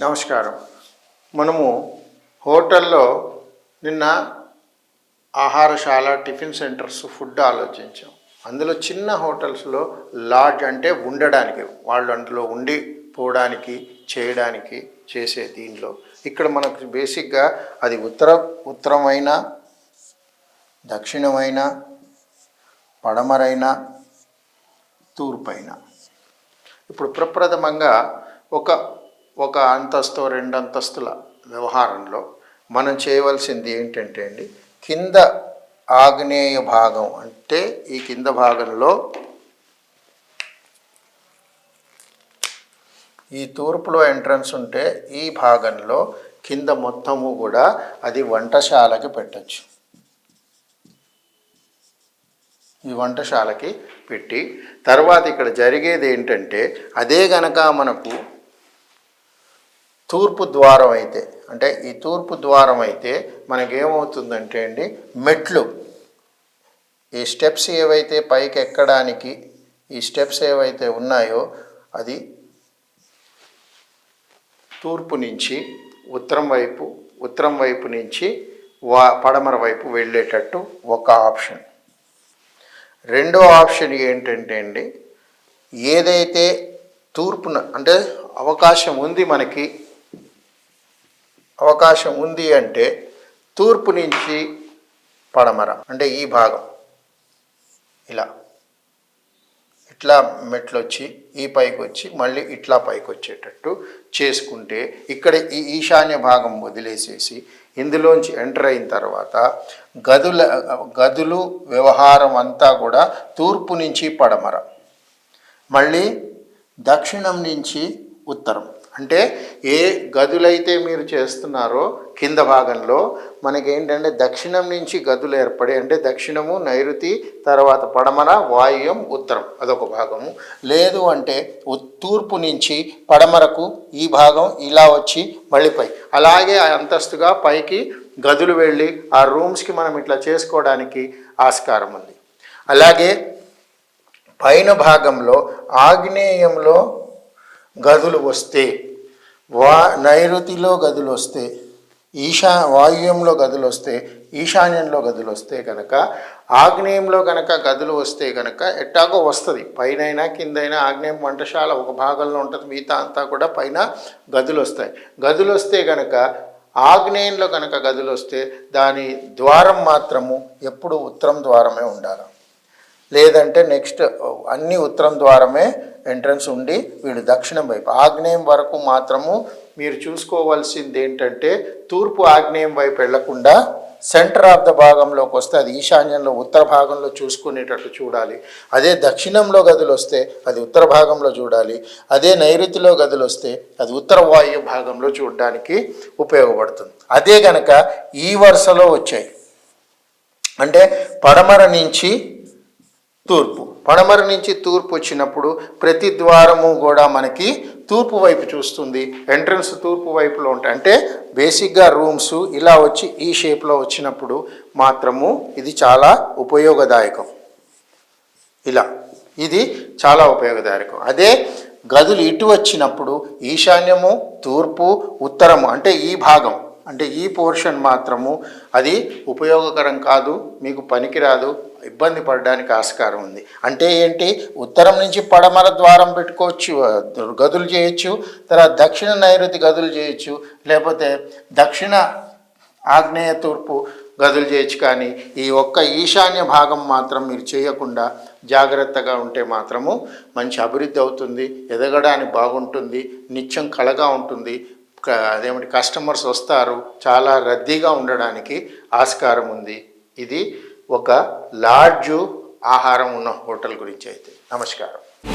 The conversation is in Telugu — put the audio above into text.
నమస్కారం. మనము హోటల్లో నిన్న ఆహారశాల టిఫిన్ సెంటర్స్ ఫుడ్ ఆలోచించాం. అందులో చిన్న హోటల్స్లో లాడ్జ్ అంటే ఉండడానికి వాళ్ళు అందులో ఉండి పోవడానికి చేయడానికి చేసే దీనిలో. ఇక్కడ మనకు బేసిక్గా అది ఉత్తర ఉత్తరమైన దక్షిణమైన పడమరైన తూర్పైన. ఇప్పుడు ప్రప్రథమంగా ఒక ఒక అంతస్తు రెండు అంతస్తుల వ్యవహారంలో మనం చేయవలసింది ఏంటంటే అండి కింద ఆగ్నేయ భాగం అంటే ఈ కింద భాగంలో ఈ తూర్పులో ఎంట్రన్స్ ఉంటే ఈ భాగంలో కింద మొత్తము కూడా అది వంటశాలకి పెట్టచ్చు. ఈ వంటశాలకి పెట్టి తర్వాత ఇక్కడ జరిగేది ఏంటంటే అదే గనక మనకు తూర్పు ద్వారం అయితే అంటే ఈ తూర్పు ద్వారం అయితే మనకేమవుతుందంటే అండి మెట్లు. ఈ స్టెప్స్ ఏవైతే పైకి ఎక్కడానికి ఈ స్టెప్స్ ఏవైతే ఉన్నాయో అది తూర్పు నుంచి ఉత్తరం వైపు ఉత్తరం వైపు నుంచి వా పడమర వైపు వెళ్ళేటట్టు ఒక ఆప్షన్. రెండో ఆప్షన్ ఏంటంటే అండి ఏదైతే తూర్పున అంటే అవకాశం ఉంది మనకి అవకాశం ఉంది అంటే తూర్పు నుంచి పడమర అంటే ఈ భాగం. ఇలా. ఇట్లా మెట్లు వచ్చి ఈ పైకి వచ్చి మళ్ళీ ఇట్లా పైకి వచ్చేటట్టు చేసుకుంటే ఇక్కడ ఈ ఈశాన్య భాగం వదిలేసేసి ఇందులోంచి ఎంటర్ అయిన తర్వాత గదుల గదులు వ్యవహారం అంతా కూడా తూర్పు నుంచి పడమర. మళ్ళీ దక్షిణం నుంచి ఉత్తరం. అంటే ఏ గదులైతే మీరు చేస్తున్నారో కింద భాగంలో మనకి ఏంటంటే దక్షిణం నుంచి గదులు ఏర్పడి అంటే దక్షిణము నైరుతి తర్వాత పడమర వాయువ్యం ఉత్తరం అదొక భాగము. లేదు అంటే తూర్పు నుంచి పడమరకు ఈ భాగం ఇలా వచ్చి మళ్ళీ పై. అలాగే అంతస్తుగా పైకి గదులు వెళ్ళి ఆ రూమ్స్కి మనం ఇట్లా చేసుకోవడానికి ఆస్కారం ఉంది. అలాగే పైన భాగంలో ఆగ్నేయంలో గదులు వస్తే వా నైరుతిలో గదులు వస్తే ఈశా వాయువ్యంలో గదులు వస్తే ఈశాన్యంలో గదులు వస్తే కనుక ఆగ్నేయంలో కనుక గదులు వస్తే కనుక ఎట్టాగో వస్తుంది. పైనైనా కిందైనా ఆగ్నేయం వంటశాల ఒక భాగంలో ఉంటుంది. మిగతా అంతా కూడా పైన గదులు వస్తాయి గదులు వస్తే కనుక ఆగ్నేయంలో కనుక గదులు వస్తే దాని ద్వారం మాత్రము ఎప్పుడు ఉత్తరం ద్వారమే ఉండాలి. లేదంటే నెక్స్ట్ అన్ని ఉత్తరం ద్వారమే ఎంట్రన్స్ ఉండి వీడు దక్షిణం వైపు. ఆగ్నేయం వరకు మాత్రము మీరు చూసుకోవాల్సింది ఏంటంటే తూర్పు ఆగ్నేయం వైపు వెళ్ళకుండా సెంటర్ ఆఫ్ ద భాగంలోకి వస్తే అది ఈశాన్యంలో ఉత్తర భాగంలో చూసుకునేటట్టు చూడాలి. అదే దక్షిణంలో గదులు వస్తే అది ఉత్తర భాగంలో చూడాలి. అదే నైరుతిలో గదులు వస్తే అది ఉత్తర వాయు భాగంలో చూడడానికి ఉపయోగపడుతుంది. అదే గనక ఈ వరుసలో వచ్చాయి. అంటే పడమర నుంచి తూర్పు. పడమర నుంచి తూర్పు వచ్చినప్పుడు ప్రతి ద్వారము కూడా మనకి తూర్పు వైపు చూస్తుంది. ఎంట్రన్స్ తూర్పు వైపులో ఉంటాయి. అంటే బేసిక్గా రూమ్స్ ఇలా వచ్చి ఈ షేప్లో వచ్చినప్పుడు మాత్రము ఇది చాలా ఉపయోగదాయకం. ఇలా. ఇది చాలా ఉపయోగదాయకం. అదే గదులు ఇటు వచ్చినప్పుడు ఈశాన్యము తూర్పు ఉత్తరము అంటే ఈ భాగం. అంటే ఈ పోర్షన్ మాత్రము అది ఉపయోగకరం కాదు మీకు పనికిరాదు ఇబ్బంది పడడానికి ఆస్కారం ఉంది. అంటే ఏంటి? ఉత్తరం నుంచి పడమర ద్వారం పెట్టుకోవచ్చు గదులు చేయొచ్చు తర్వాత దక్షిణ నైరుతి గదులు చేయొచ్చు లేకపోతే దక్షిణ ఆగ్నేయ తూర్పు గదులు చేయొచ్చు కానీ ఈ ఒక్క ఈశాన్య భాగం మాత్రం మీరు చేయకుండా జాగ్రత్తగా ఉంటే మాత్రము మంచి అభివృద్ధి అవుతుంది ఎదగడానికి బాగుంటుంది నిత్యం కళగా ఉంటుంది అదేమిటి కస్టమర్స్ వస్తారు చాలా రద్దీగా ఉండడానికి ఆస్కారం ఉంది. ఇది ఒక లాడ్జు ఆహారం ఉన్న హోటల్ గురించి అయితే. నమస్కారం.